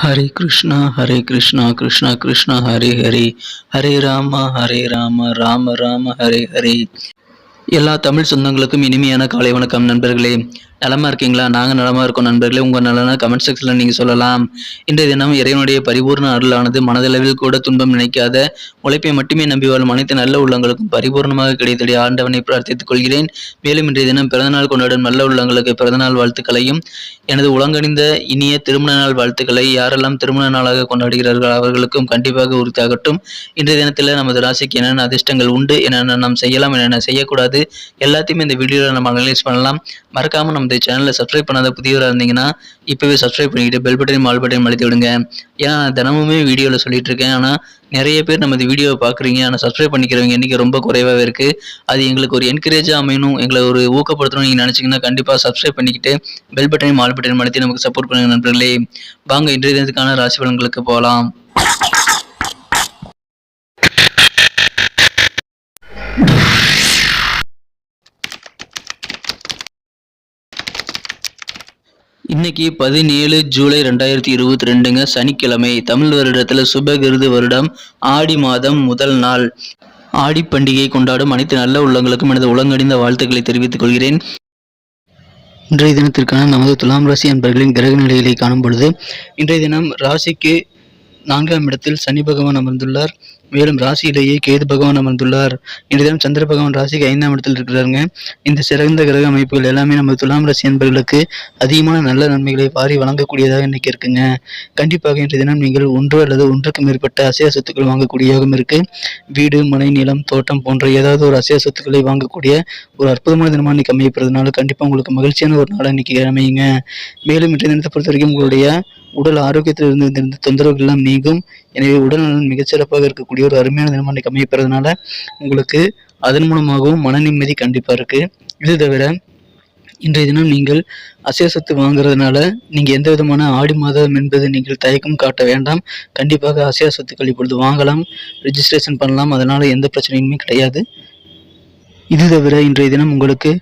ஹரே கிருஷ்ணா ஹரே கிருஷ்ணா கிருஷ்ணா கிருஷ்ணா ஹரே ஹரே ஹரே ராம ஹரே ராம ராம ராம ஹரே ஹரே எல்லா தமிழ் சொந்தங்களுக்கும் இனிமையான காலை வணக்கம் நண்பர்களே. நலமா இருக்கீங்களா? நாங்கள் நலமா இருக்கோம் நண்பர்களே. உங்கள் நலனா கமெண்ட் செக்ஷனில் நீங்கள் சொல்லலாம். இன்றைய தினம் இறைவனுடைய பரிபூர்ண அருளானது மனதளவில் கூட துன்பம் நினைக்காத உழைப்பை மட்டுமே நம்பி வாழும் அனைத்து நல்ல உள்ளங்களுக்கும் பரிபூர்ணமாக கிடைத்தடி ஆண்டவனை பிரார்த்தித்துக் கொள்கிறேன். மேலும் இன்றைய தினம் பிறந்தநாள் கொண்டாடும் நல்ல உள்ளங்களுக்கு பிறந்தநாள் வாழ்த்துக்களையும் எனது உலங்கணிந்த இனிய திருமண நாள் வாழ்த்துக்களை யாரெல்லாம் திருமண நாளாக கொண்டாடுகிறார்கள் அவர்களுக்கும் கண்டிப்பாக உறுதியாகட்டும் இன்றைய தினத்தில் நமது ராசிக்கு என்னென்ன அதிர்ஷ்டங்கள் உண்டு என்னென்ன நாம் செய்யலாம் என்னென்ன செய்யக்கூடாது எல்லாத்தையுமே இந்த வீடியோவில் நம்ம அனலைஸ் பண்ணலாம். மறக்காமல் நம்ம இந்த சேனலை சப்ஸ்கிரைப் பண்ணாத புதியவராக இருந்தீங்கன்னா இப்போவே சப்ஸ்கிரைப் பண்ணிக்கிட்டு பெல் பட்டனையும் ஆல் பட்டனையும் அழுத்தி விடுங்க. ஏன்னா தினமுமே வீடியோவில் சொல்லிட்டு இருக்கேன். ஆனால் நிறைய பேர் நம்ம இந்த வீடியோவை பார்க்குறீங்க. ஆனால் சப்ஸ்கிரைப் பண்ணிக்கிறவங்க இன்றைக்கி ரொம்ப குறைவாகவே இருக்குது அது எங்களுக்கு ஒரு என்கரேஜாக அமையணும். எங்களை ஒரு ஊக்கப்படுத்தணும் நீங்கள் நினச்சிங்கன்னா கண்டிப்பாக சப்ஸ்கிரைப் பண்ணிக்கிட்டு பெல் பட்டனையும் ஆல் பட்டனையும் அழுத்தி நமக்கு சப்போர்ட் பண்ணுங்க நண்பர்களே. வாங்க இன்றைய தினத்துக்கான ராசி பலன்களுக்கு போகலாம் இன்னைக்கு பதினேழு ஜூலை ரெண்டாயிரத்தி இருபத்தி ரெண்டுங்க சனிக்கிழமை. தமிழ் வருடத்தில் சுபகிருது வருடம் ஆடி மாதம் முதல் நாள். ஆடி பண்டிகை கொண்டாடும் அனைத்து நல்ல உள்ளங்களுக்கும் எனது உலகணிந்த வாழ்த்துக்களை தெரிவித்துக் கொள்கிறேன். இன்றைய தினத்திற்கான நமது துலாம் ராசி அன்பர்களின் கிரக நிலைகளை காணும் பொழுது இன்றைய தினம் ராசிக்கு நான்காம் இடத்தில் சனி பகவான் அமர்ந்துள்ளார். மேலும் ராசியிலேயே கேது பகவான் அமர்ந்துள்ளார். இன்று தினம் சந்திர பகவான் ராசிக்கு ஐந்தாம் இடத்தில் இருக்கிறாருங்க. இந்த சிறந்த கிரக அமைப்புகள் எல்லாமே நம்ம துலாம் ராசி என்பவர்களுக்கு அதிகமான நல்ல நன்மைகளை வாரி வழங்கக்கூடியதாக இன்னைக்கு இருக்குங்க. கண்டிப்பாக இன்றைய தினம் நீங்கள் ஒன்று அல்லது ஒன்றுக்கு மேற்பட்ட அசைய சொத்துக்கள் வாங்கக்கூடிய யோகம் இருக்கு. வீடு மனை நிலம் தோட்டம் போன்ற ஏதாவது ஒரு அசைய சொத்துக்களை வாங்கக்கூடிய ஒரு அற்புதமான தினமாக இன்னைக்கு அமையப்படுறதுனால கண்டிப்பாக உங்களுக்கு மகிழ்ச்சியான ஒரு நாளாக இன்னைக்கு அமையுங்க. மேலும் இன்றைய தினத்தை பொறுத்த வரைக்கும் உங்களுடைய உடல் ஆரோக்கியத்தில் இருந்து தொந்தரவுகள் எல்லாம் நீங்கும். எனவே உடல் நலன் மிகச்சிறப்பாக இருக்கக்கூடிய ஒரு அருமையான தினமாக இன்னைக்கு அமையப்படுறதுனால உங்களுக்கு அதன் மூலமாகவும் மன நிம்மதி கண்டிப்பாக இருக்கு. இது தவிர இன்றைய தினம் நீங்கள் அசைய சொத்து வாங்குறதுனால நீங்கள் எந்த விதமான ஆடி மாதம் என்பது நீங்கள் தயக்கம் காட்ட வேண்டாம். கண்டிப்பாக அசைய சொத்துக்கள் இப்பொழுது வாங்கலாம் ரிஜிஸ்ட்ரேஷன் பண்ணலாம் அதனால் எந்த பிரச்சனையுமே கிடையாது. இது தவிர இன்றைய தினம் உங்களுக்கு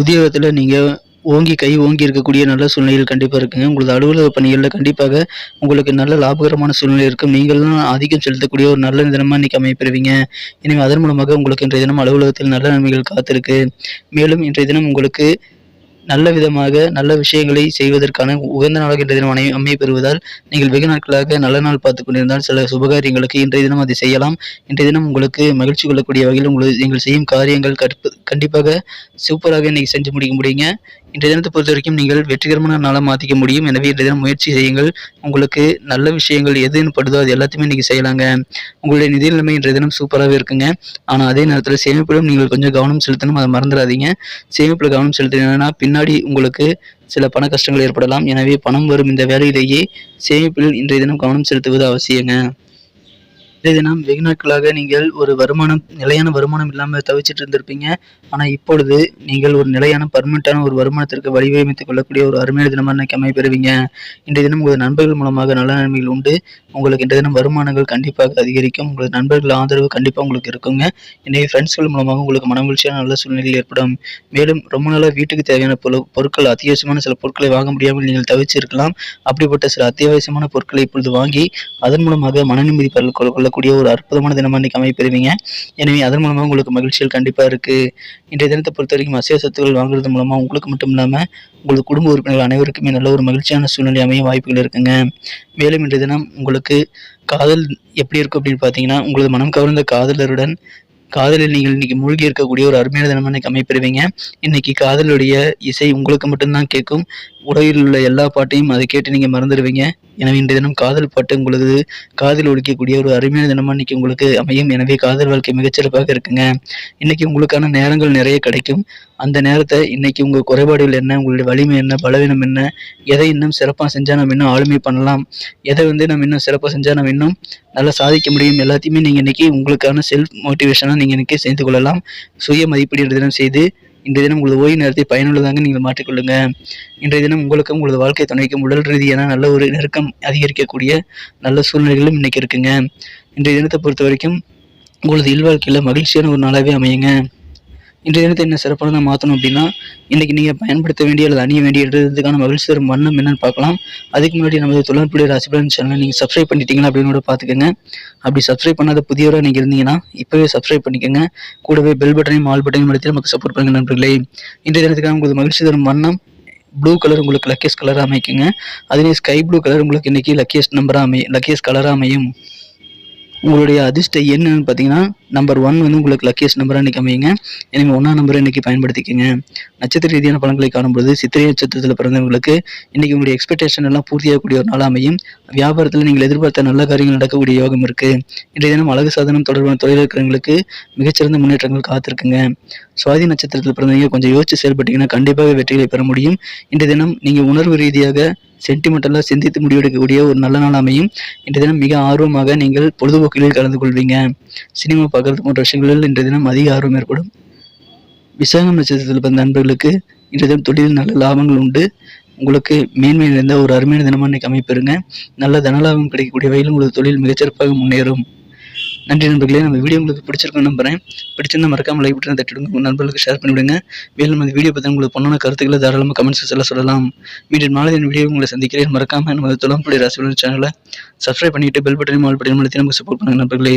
உத்தியோகத்தில் நீங்கள் ஓங்கி கை ஓங்கி இருக்கக்கூடிய நல்ல சூழ்நிலைகள் கண்டிப்பாக இருக்குங்க. உங்களது அலுவலக பணிகளில் கண்டிப்பாக உங்களுக்கு நல்ல லாபகரமான சூழ்நிலை இருக்கும். நீங்களும் ஆதிக்கம் செலுத்தக்கூடிய ஒரு நல்ல தினமாக இன்றைக்கி அமைப்பெறுவீங்க எனவே அதன் மூலமாக உங்களுக்கு இன்றைய தினம் அலுவலகத்தில் நல்ல நன்மைகள் காத்திருக்கு. மேலும் இன்றைய தினம் உங்களுக்கு நல்ல விதமாக நல்ல விஷயங்களை செய்வதற்கான உகந்த நாளாக இன்றைய தினம் அமை அமைய பெறுவதால் நீங்கள் வெகு நாட்களாக நல்ல நாள் பார்த்து கொண்டிருந்தால் சில சுபகாரியங்களுக்கு இன்றைய தினம் அதை செய்யலாம். இன்றைய தினம் உங்களுக்கு மகிழ்ச்சி கொள்ளக்கூடிய வகையில் உங்களுக்கு நீங்கள் செய்யும் காரியங்கள் கற்பு கண்டிப்பாக சூப்பராக இன்றைக்கி செஞ்சு முடிக்க முடியுங்க. இன்றைய தினத்தை பொறுத்த வரைக்கும் நீங்கள் வெற்றிகரமான நாளாக மாற்றிக்க முடியும். எனவே இன்றைய தினம் முயற்சி செய்யுங்கள். உங்களுக்கு நல்ல விஷயங்கள் எதுன்னு படுதோ அது எல்லாத்தையுமே இன்றைக்கி செய்யலாங்க. உங்களுடைய நிதி நிலைமை இன்றைய தினம் சூப்பராகவே இருக்குங்க. ஆனால் அதே நேரத்தில் சேமிப்பிலும் நீங்கள் கொஞ்சம் கவனம் செலுத்தணும். அதை மறந்துடாதீங்க. சேமிப்பில் கவனம் செலுத்தினா பின்னாடி உங்களுக்கு சில பண கஷ்டங்கள் ஏற்படலாம். எனவே பணம் வரும் இந்த வேலையிலேயே சேமிப்பில் இன்றைய தினம் கவனம் செலுத்துவது அவசியங்க. இன்றைய தினம் வெகு நாட்களாக நீங்கள் ஒரு வருமானம் நிலையான வருமானம் இல்லாமல் தவிச்சிட்டு இருந்திருப்பீங்க. ஆனால் இப்பொழுது நீங்கள் ஒரு நிலையான பர்மனெண்ட்டான ஒரு வருமானத்திற்கு வடிவமைத்துக் கொள்ளக்கூடிய ஒரு அருமையான தினமாக இன்னைக்கு அமைப்பெறுவீங்க இன்றைய தினம் உங்களது நண்பர்கள் மூலமாக நல்ல நன்மைகள் உண்டு. உங்களுக்கு இன்றைய தினம் வருமானங்கள் கண்டிப்பாக அதிகரிக்கும். உங்களது நண்பர்கள் ஆதரவு கண்டிப்பாக உங்களுக்கு இருக்குங்க. இன்றைய ஃப்ரெண்ட்ஸ்கள் மூலமாக உங்களுக்கு மனமகிழ்ச்சியான நல்ல சூழ்நிலைகள் ஏற்படும். மேலும் ரொம்ப நாளாக வீட்டுக்கு தேவையான பொருள் பொருட்கள் அத்தியாவசியமான சில பொருட்களை வாங்க முடியாமல் நீங்கள் தவிச்சிருக்கலாம். அப்படிப்பட்ட சில அத்தியாவசியமான பொருட்களை இப்பொழுது வாங்கி அதன் மூலமாக மன நிம்மதி பெற இருக்கக்கூடிய ஒரு அற்புதமான தினமாக இன்னைக்கு அமைப்பெறுவீங்க எனவே அதன் மூலமாக உங்களுக்கு மகிழ்ச்சிகள் கண்டிப்பாக இருக்குது இன்றைய தினத்தை பொறுத்த வரைக்கும் அசைவ சத்துக்கள் வாங்குறது மூலமாக உங்களுக்கு மட்டும் இல்லாமல் உங்களது குடும்ப உறுப்பினர்கள் அனைவருக்குமே நல்ல ஒரு மகிழ்ச்சியான சூழ்நிலை அமைய வாய்ப்புகள் இருக்குங்க. மேலும் இன்றைய தினம் உங்களுக்கு காதல் எப்படி இருக்கும் அப்படின்னு பார்த்தீங்கன்னா உங்களது மனம் கவர்ந்த காதலருடன் காதலில் நீங்கள் இன்னைக்கு மூழ்கி இருக்கக்கூடிய ஒரு அருமையான தினமாக இன்னைக்கு அமைப்பெறுவீங்க இன்னைக்கு காதலுடைய இசை உங்களுக்கு மட்டும்தான் கேட்கும். உலகில் உள்ள எல்லா பாட்டையும் அதை கேட்டு நீங்கள் மறந்துடுவீங்க. எனவே இன்றைய தினம் காதல் பாட்டு உங்களுக்கு காதில் ஒழிக்கக்கூடிய ஒரு அருமையான தினமாக இன்னைக்கு உங்களுக்கு அமையும். எனவே காதல் வாழ்க்கை மிகச்சிறப்பாக இருக்குங்க. இன்னைக்கு உங்களுக்கான நேரங்கள் நிறைய கிடைக்கும். அந்த நேரத்தை இன்னைக்கு உங்கள் குறைபாடுகள் என்ன உங்களுடைய வலிமை என்ன பலவீனம் என்ன எதை இன்னும் சிறப்பாக செஞ்சால் நம்ம இன்னும் ஆளுமை பண்ணலாம். எதை வந்து நம்ம இன்னும் சிறப்பாக செஞ்சால் நம்ம இன்னும் நல்லா சாதிக்க முடியும் எல்லாத்தையுமே நீங்கள் இன்றைக்கி உங்களுக்கான செல்ஃப் மோட்டிவேஷனாக நீங்கள் இன்றைக்கி செய்து கொள்ளலாம். சுய மதிப்பீடு தினம் செய்து இன்றைய தினம் உங்களது ஓய்வு நேரத்தை பயனுள்ளதாக நீங்கள் மாற்றிக்கொள்ளுங்க. இன்றைய தினம் உங்களுக்கும் உங்களது வாழ்க்கை துணைக்கும் உடல் ரீதியான நல்ல ஒரு நெருக்கம் அதிகரிக்கக்கூடிய நல்ல சூழ்நிலைகளும் இன்னைக்கு இருக்குங்க. இன்றைய தினத்தை பொறுத்த வரைக்கும் உங்களது இல்வாழ்க்கையில் மகிழ்ச்சியான ஒரு நாளாகவே அமையுங்க. இன்றைய தினத்தை என்ன சிறப்பானதாக மாற்றணும் அப்படின்னா இன்றைக்கி நீங்கள் பயன்படுத்த வேண்டிய அல்லது அணிய வேண்டிய மகிழ்ச்சி தரும் வண்ணம் என்னன்னு பார்க்கலாம். அதுக்கு முன்னாடி நமது தொழில்நுட்ப ராசிபலன் சேனலை நீங்கள் சப்ஸ்கிரைப் பண்ணிட்டீங்களா அப்படின்னு கூட பார்த்துக்கோங்க. அப்படி சப்ஸ்கிரைப் பண்ணாத புதியவராக நீங்கள் இருந்தீங்கன்னா இப்போவே சப்ஸ்கிரைப் பண்ணிக்கோங்க. கூடவே பெல் பட்டனையும் ஆல் பட்டனையும் அழுத்தி நமக்கு சப்போர்ட் பண்ணுங்க நண்பர்களே. இன்றைய தினத்துக்காக உங்களுக்கு மகிழ்ச்சி தரும் வண்ணம் ப்ளூ கலர் உங்களுக்கு லக்கியஸ்ட் கலராக அமைக்குங்க. அதுலேயே ஸ்கை ப்ளூ கலர் உங்களுக்கு இன்றைக்கி லக்கியஸ்ட் நம்பராக அமையும் லக்கியஸ்ட் கலராக அமையும். உங்களுடைய அதிர்ஷ்ட என்னன்னு பார்த்தீங்கன்னா நம்பர் ஒன் வந்து உங்களுக்கு லக்கியஸ்ட் நம்பராக இன்றைக்கி அமையுங்க. எனவே ஒன்றாம் நம்பரை இன்றைக்கி பயன்படுத்திக்கோங்க. நட்சத்திர ரீதியான பலன்களை காணும்போது சித்திரை நட்சத்திரத்தில் பிறந்தவங்களுக்கு இன்றைக்கி உங்களுடைய எக்ஸ்பெக்டேஷன் எல்லாம் பூர்த்தியாகக்கூடிய ஒரு நாளாக அமையும். வியாபாரத்தில் நீங்கள் எதிர்பார்த்த நல்ல காரியங்கள் நடக்கக்கூடிய யோகம் இருக்குது இன்றைய தினம் அழகு சாதனம் தொடர்பான தொழில் இருக்கிறவங்களுக்கு மிகச்சிறந்த முன்னேற்றங்கள் காத்திருக்குங்க. சுவாதி நட்சத்திரத்தில் பிறந்தவங்க கொஞ்சம் யோசிச்சு செயல்பட்டீங்கன்னா கண்டிப்பாக வெற்றிகளை பெற முடியும். இன்றைய தினம் நீங்கள் உணர்வு ரீதியாக சென்டிமெண்டலாக சிந்தித்து முடிவெடுக்கக்கூடிய ஒரு நல்ல நாள் அமையும். இன்றைய தினம் மிக ஆர்வமாக நீங்கள் பொழுதுபோக்குகளில் கலந்து கொள்வீங்க. சினிமா பார்க்கறது போன்ற விஷயங்களில் இன்றைய தினம் அதிக ஆர்வம் ஏற்படும். விசாகம் நட்சத்திரத்தில் பிறந்த நண்பர்களுக்கு இன்றைய தினம் தொழிலில் நல்ல லாபங்கள் உண்டு. உங்களுக்கு மேன்மை நிறைந்த ஒரு அருமையான தினமாக இன்னைக்கு அமைப்பெறுங்க நல்ல தனலாபம் கிடைக்கக்கூடிய வகையில் உங்களுக்கு தொழில் மிகச்சிறப்பாக முன்னேறும். நன்றி நண்பர்களே நம்ம வீடியோ உங்களுக்கு பிடிச்சிருக்குன்னு நம்புறேன். பிடிச்சிருந்தா மறக்காமல் லைக் பட்டன் தட்டிவிடுங்க. உங்கள் நண்பர்களுக்கு ஷேர் பண்ணிவிடுங்க. மேலும் நம்ம வீடியோ பற்றி உங்களுக்கு பொண்ணான கருத்துக்களை தாராளமாக கமெண்ட்ஸ் எல்லாம் சொல்லலாம். மீண்டும் நாளை என் வீடியோ உங்களை சந்திக்கிறேன். மறக்காமல் நம்ம துளம்புடைய ராசிபலன் சேனலை சப்ஸ்கிரைப் பண்ணிட்டு பெல் பட்டனையும் ஆல் பட்டனையும் அழுத்தி நமக்கு சப்போர்ட் பண்ணுங்கள் நண்பர்களே.